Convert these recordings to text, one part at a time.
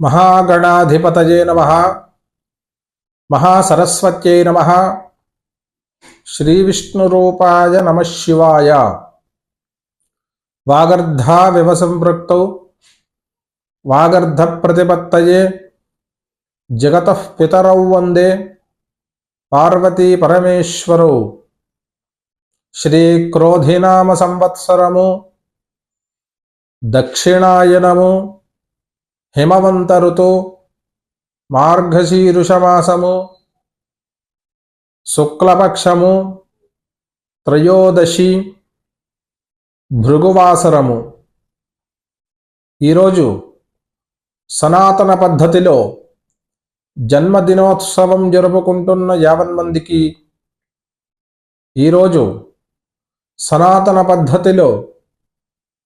మహాగణాధిపతయే నమ. మహాసరస్వత్యై నమ. శ్రీవిష్ణురూపాయ నమ శివాయ. వాగర్ధావివ సంపృక్తౌ వాగర్ధప్రతిపత్తయే. జగత పితరౌ వందే. పార్వతీ పరమేశ్వరౌ శ్రీక్రోధినామ సంవత్సరము దక్షిణాయనము. హిమవంత ఋతు మార్గశీరుషమాసము శుక్లపక్షము త్రయోదశి భృగువాసరము. ఈరోజు సనాతన పద్ధతిలో జన్మదినోత్సవం జరుపుకుంటున్న యావన్మందికి ఈరోజు సనాతన పద్ధతిలో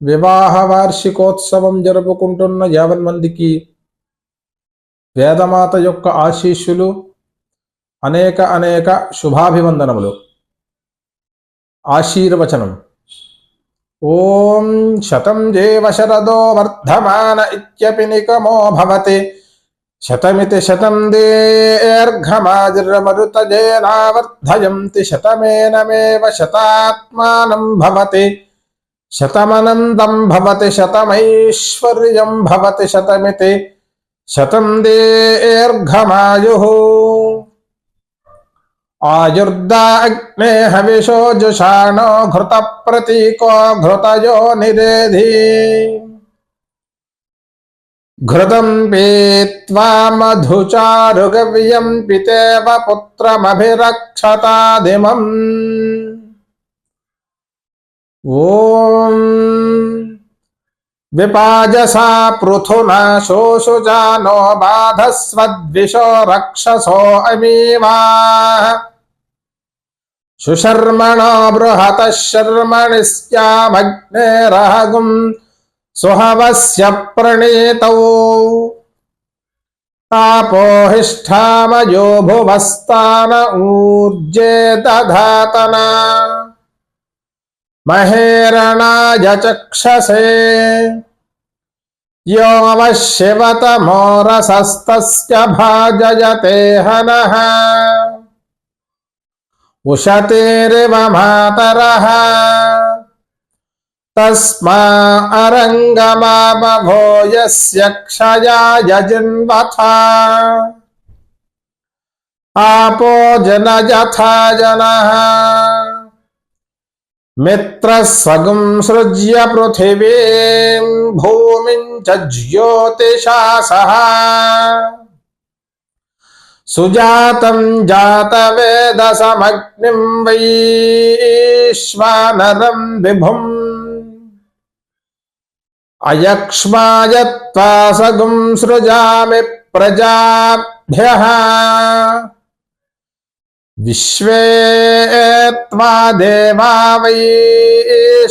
వివాహ వార్షికోత్సవం జరుపుకుంటున్న యావన్ మందికి వేదమాత యొక్క ఆశీస్సులు అనేక అనేక శుభాభివందనములు. ఆశీర్వచనం. ఓం శతం జీవ శరదో వర్ధమాన ఇత్యపి నికమో భవతి. శతమితి శతం దీర్ఘమాజిర్మరుతజేనావర్ధయంతి శతమేనమేవ శతాత్మానం భవతి. शतमनन्दम् भवति शतमैश्वर्यम् भवति शतमिति शतम् दीर्घमायुः आयुर्दा अग्ने हविषो जुषाणो घृतप्रतीको घृतयो निदेधि। घृतम् पीत्वा मधुचारुगव्यम् पितेव पुत्रमभिरक्षतादिमम्। ॐ विपाजसा पृथुना शोषुजानो बाधस्वद्विषो रक्षसो अमीवा। सुशर्मणो बृहतः शर्मणि स्यामग्नेरहगुम् सुहवस्य प्रणीतौ। तापोहिष्ठामयो भुवस्तान ऊर्जे दधातना। महेरणाय चक्षसे यो वः शिवतमोरसस्तस्य भाजयते हनः। उशतेरिव मातरः। तस्मा अरङ्गमामभो यस्य क्षयाय जिन्वथा आपो जनयथा जनः। मित्रः सगुं सृज्य पृथिवीं भूमिं ज्योतिषा सह। सुजातं जातवेदसमग्निं वैश्वानरं विभुम्। अयक्ष्मायत्वा सगुं सृजामि प्रजाभ्यः। विश्वे त्वा देवा वैश्वानराः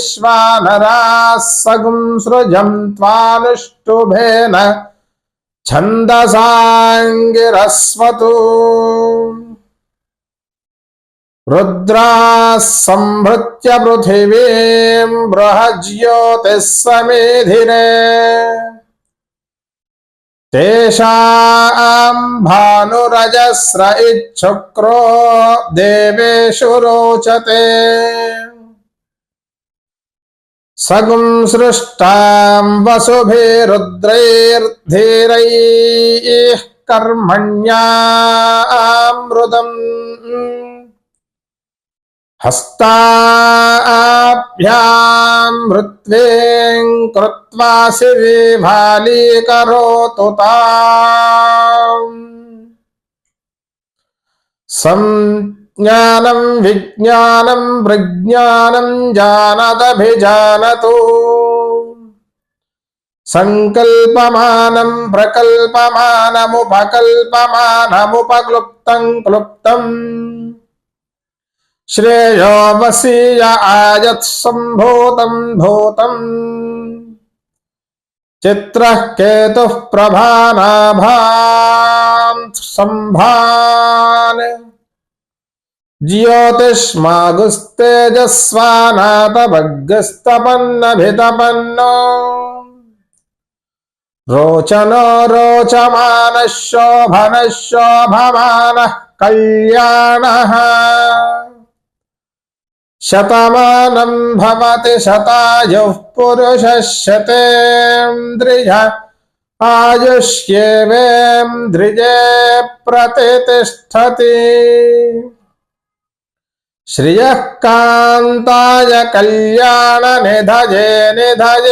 सगुं सृजं त्वानुष्टुभेन छन्दसाङ्गिरस्वतु रुद्राः सम्भृत्य पृथिवीं बृहज्योतिः समेधिने తేషాం భానురజస్ర ఇచ్చుక్రో దేవేషు రోచతే సగుం సృష్టాం వసుభిరుద్రైర్ధీరై కర్మణ్యా हस्ताभ्यां मृत्वें कृत्वा शिविभालीकरोतु ताम् संज्ञानं विज्ञानं प्रज्ञानं जानदभिजानतु सङ्कल्पमानं प्रकल्पमानमुपकल्पमानमुपक्लुप्तं क्लुप्तम् श्रेयो वसीय आयत्सम्भूतं भूतम्। चित्रः केतुः प्रभानाभान् सम्भान्। ज्योतिष्मागुस्तेजस्वानातभग्गस्तपन्नभितपन्नो रोचनो रोचमानः शोभनः शोभमानः कल्याणः। शतमानं भवति शतायुः पुरुषः शतेन्द्रिय आयुष्येवेन्द्रिये प्रतितिष्ठति श्रियः कान्ताय कल्याणनिधये निधयेऽर्थिनाम्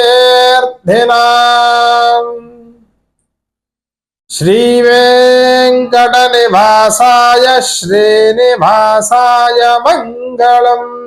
श्रीवेङ्कटनिवासाय श्रीनिवासाय मङ्गलम्।